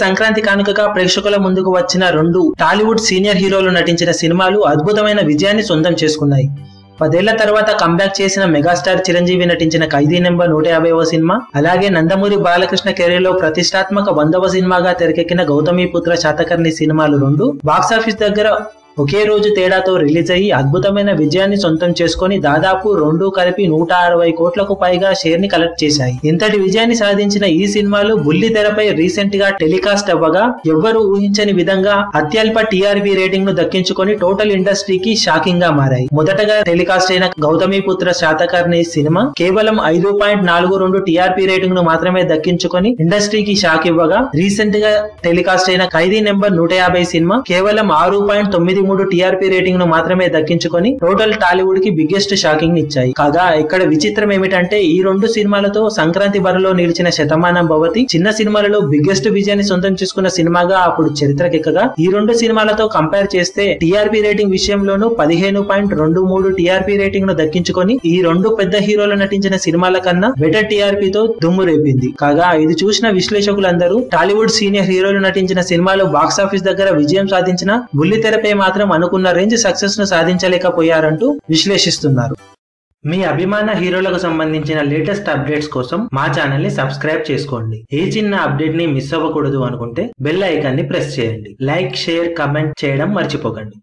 సంక్రాంతి కానుకగా ప్రేక్షకుల ముందుకు వచ్చిన రెండు టాలీవుడ్ సీనియర్ హీరోలు నటించిన సినిమాలు అద్భుతమైన విజయాన్ని సొంతం చేసుకున్నాయి. పదేళ్ళ తర్వాత కంబ్యాక్ చేసిన మెగాస్టార్ చిరంజీవి నటించిన ఖైదీ నెంబర్ నూట యాభైవ సినిమా అలాగే నందమూరి బాలకృష్ణ కెరీర్లో ప్రతిష్టాత్మక వందవ సినిమాగా తెరకెక్కిన గౌతమిపుత్ర శాతకర్ణి సినిమాలు రెండు బాక్సాఫీస్ దగ్గర ఒకే రోజు తేడాతో రిలీజ్ అయ్యి అద్భుతమైన విజయాన్ని సొంతం చేసుకొని దాదాపు రెండు కలిపి నూట అరవై కోట్లకు పైగా షేర్ని కలెక్ట్ చేశాయి. ఇంతటి విజయాన్ని సాధించిన ఈ సినిమాలు బుల్లి తెరపై రీసెంట్గా టెలికాస్ట్ అవ్వగా ఎవ్వరూ ఊహించని విధంగా అత్యల్ప టీఆర్పీ రేటింగ్ను దక్కించుకొని టోటల్ ఇండస్ట్రీకి షాకింగ్గా మారాయి. మొదటగా టెలికాస్ట్ అయిన గౌతమిపుత్ర శాతకర్ణి సినిమా కేవలం ఐదు పాయింట్ నాలుగు రెండు టీఆర్పీ రేటింగ్ను మాత్రమే దక్కించుకొని ఇండస్ట్రీకి షాక్ ఇవ్వగా రీసెంట్గా టెలికాస్ట్ అయిన ఖైదీ నెంబర్ నూట యాభై సినిమా కేవలం ఆరు పాయింట్ తొమ్మిది మూడు టీఆర్పీ రేటింగ్ను మాత్రమే దక్కించుకొని టోటల్ టాలీవుడ్కి బిగ్గెస్ట్ షాకింగ్ ఇచ్చాయి. కాగా ఇక్కడ విచిత్రం ఏమిటంటే ఈ రెండు సినిమాలతో సంక్రాంతి బరిలో నిలిచిన శతమానం భవతి చిన్న సినిమాలలో బిగ్గెస్ట్ విజయాన్ని సొంతం చేసుకున్న సినిమాగా అప్పుడు చరిత్రకెక్కగా ఈ రెండు సినిమాలతో కంపేర్ చేస్తే టీఆర్పీ రేటింగ్ విషయంలోనూ పదిహేను పాయింట్ రెండు మూడు టీఆర్పీ రేటింగ్ను దక్కించుకొని ఈ రెండు పెద్ద హీరోలు నటించిన సినిమాల కన్నా బెటర్ టీఆర్పీతో దుమ్ము రేపింది. కాగా ఇది చూసిన విశ్లేషకులందరూ టాలీవుడ్ సీనియర్ హీరోలు నటించిన సినిమాలు బాక్సాఫీస్ దగ్గర విజయం సాధించిన బుల్లితెరపై మాత్రం అనుకున్న రేంజ్ సక్సెస్ను సాధించలేకపోయారంటూ విశ్లేషిస్తున్నారు. మీ అభిమాన హీరోలకు సంబంధించిన లేటెస్ట్ అప్డేట్స్ కోసం మా ఛానల్ని సబ్స్క్రైబ్ చేసుకోండి. ఏ చిన్న అప్డేట్ని మిస్ అవ్వకూడదు అనుకుంటే బెల్ ఐకాన్ని ప్రెస్ చేయండి. లైక్ షేర్ కమెంట్ చేయడం మర్చిపోకండి.